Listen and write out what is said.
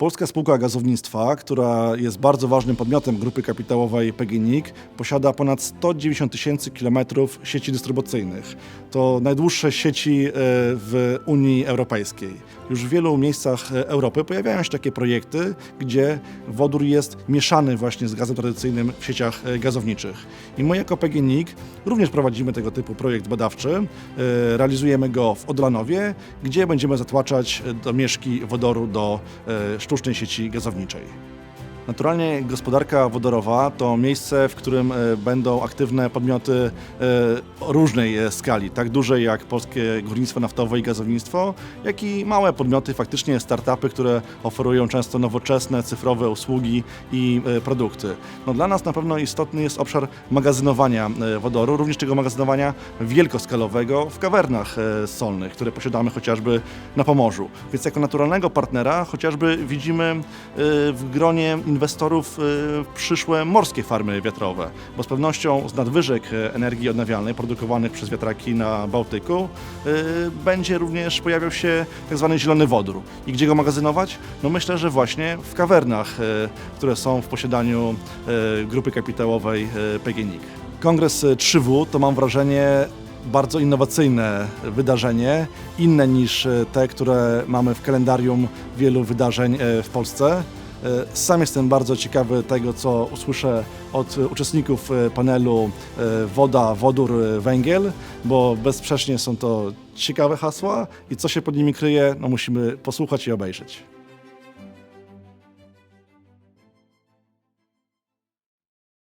Polska Spółka Gazownictwa, która jest bardzo ważnym podmiotem grupy kapitałowej PGNiG, posiada ponad 190 tysięcy kilometrów sieci dystrybucyjnych. To najdłuższe sieci e, w Unii Europejskiej. Już w wielu miejscach e, Europy pojawiają się takie projekty, gdzie wodór jest mieszany właśnie z gazem tradycyjnym w sieciach e, gazowniczych. I my jako PGNiG również prowadzimy tego typu projekt badawczy. Realizujemy go w Odlanowie, gdzie będziemy zatłaczać domieszki wodoru do sztucznej sieci gazowniczej. Naturalnie gospodarka wodorowa to miejsce, w którym e, będą aktywne podmioty e, różnej e, skali, tak duże jak polskie górnictwo naftowe i gazownictwo, jak i małe podmioty, faktycznie startupy, które oferują często nowoczesne, cyfrowe usługi i produkty. No, dla nas na pewno istotny jest obszar magazynowania wodoru, również tego magazynowania wielkoskalowego w kawernach solnych, które posiadamy chociażby na Pomorzu. Więc jako naturalnego partnera chociażby widzimy w gronie inwestorów e, przyszłe morskie farmy wiatrowe, bo z pewnością z nadwyżek e, energii odnawialnej produkowanych przez wiatraki na Bałtyku e, będzie również pojawiał się tak zwany zielony wodór. I gdzie go magazynować? No myślę, że właśnie w kawernach, które są w posiadaniu grupy kapitałowej PGNiG. Kongres e, 3W to mam wrażenie bardzo innowacyjne wydarzenie, inne niż te, które mamy w kalendarium wielu wydarzeń w Polsce. E, Sam jestem bardzo ciekawy tego, co usłyszę od uczestników e, panelu e, Woda, Wodór, Węgiel, bo bezsprzecznie są to ciekawe hasła i co się pod nimi kryje, no musimy posłuchać i obejrzeć.